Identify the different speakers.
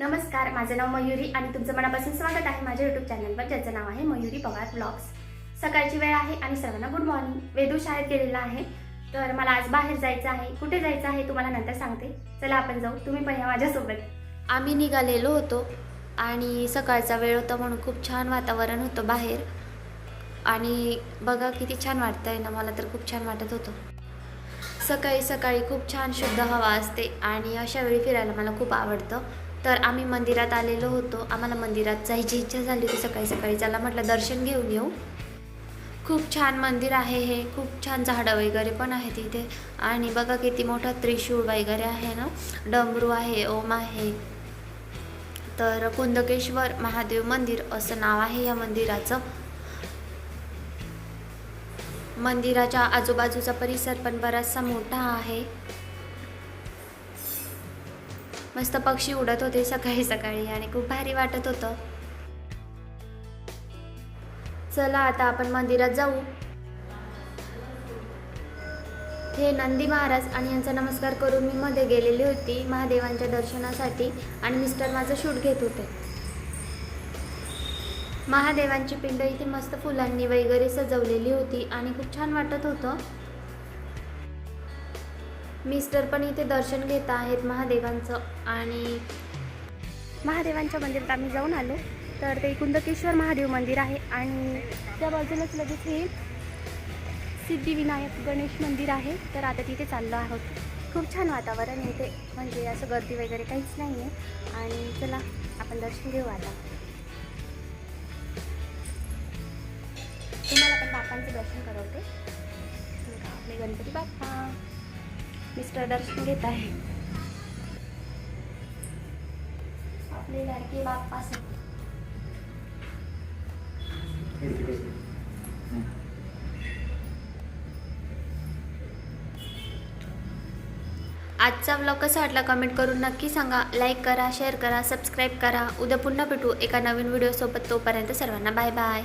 Speaker 1: नमस्कार माझं नाव मयुरी आणि तुमचं मनापासून स्वागत आहे माझ्या युट्यूब चॅनलवर ज्याचं नाव आहे मयुरी पवार ब्लॉग्स सकाळची वेळ आहे आणि सर्वांना गुड मॉर्निंग वेदू शाळेत गेलेला आहे तर मला आज बाहेर जायचं आहे. कुठे जायचं आहे तुम्हाला नंतर सांगते. चला आपण जाऊ. तुम्ही पण या माझ्यासोबत.
Speaker 2: आम्ही निघालेलो होतो आणि सकाळचा वेळ होता म्हणून खूप छान वातावरण होतं बाहेर. आणि बघा किती छान वाटतंय ना मला तर खूप छान वाटत होतं. सकाळी सकाळी खूप छान शुद्ध हवा असते आणि अशा वेळी फिरायला मला खूप आवडतं. तर आम्ही मंदिरात आलेलो होतो. आम्हाला मंदिरात जायची इच्छा झाली होती सकाळी सकाळी. चला म्हटलं दर्शन घेऊन येऊ. खूप छान मंदिर आहे हे. खूप छान झाडं वगैरे पण आहेत इथे. आणि बघा किती मोठा त्रिशूळ वगैरे आहे ना. डमरू आहे ओम आहे. तर कुंदकेश्वर महादेव मंदिर असं नाव आहे या मंदिराचं. मंदिराच्या आजूबाजूचा परिसर पण बराचसा मोठा आहे. मस्त पक्षी उडत होते सकाळी सकाळी आणि खूप भारी वाटत होतं. चला आता आपण मंदिरात जाऊ. हे नंदी महाराज आणि यांचा नमस्कार करून मी मध्ये गेलेली होती महादेवांच्या दर्शनासाठी आणि मिस्टर माझं शूट घेत होते. महादेवांची पिंड इथे मस्त फुलांनी वगैरे सजवलेली होती आणि खूप छान वाटत होतं. मिस्टर पण इथे दर्शन घेत आहेत महादेवांचं आणि
Speaker 1: महादेवांच्या मंदिरात आम्ही जाऊन आलो. तर ते कुंदकेश्वर महादेव मंदिर आहे आणि त्या बाजूलाच लगेच हे सिद्धिविनायक गणेश मंदिर आहे. तर आता तिथे चाललो आहोत. खूप छान वातावरण आहे इथे. म्हणजे असं गर्दी वगैरे काहीच नाही आहे आणि चला आपण दर्शन घेऊ आता. तुम्हाला पण बापांचं दर्शन करवते आपले गणपती बाप्पा. मिस्टर दर्शन घेत आहे. आपले लाडके बाप्पा
Speaker 2: आजचा व्लॉग कसा वाटला कमेंट करून नक्की सांगा. लाईक करा शेअर करा सबस्क्राईब करा. उद्या पुन्हा भेटू एका नवीन व्हिडिओसोबत तोपर्यंत सर्वांना बाय बाय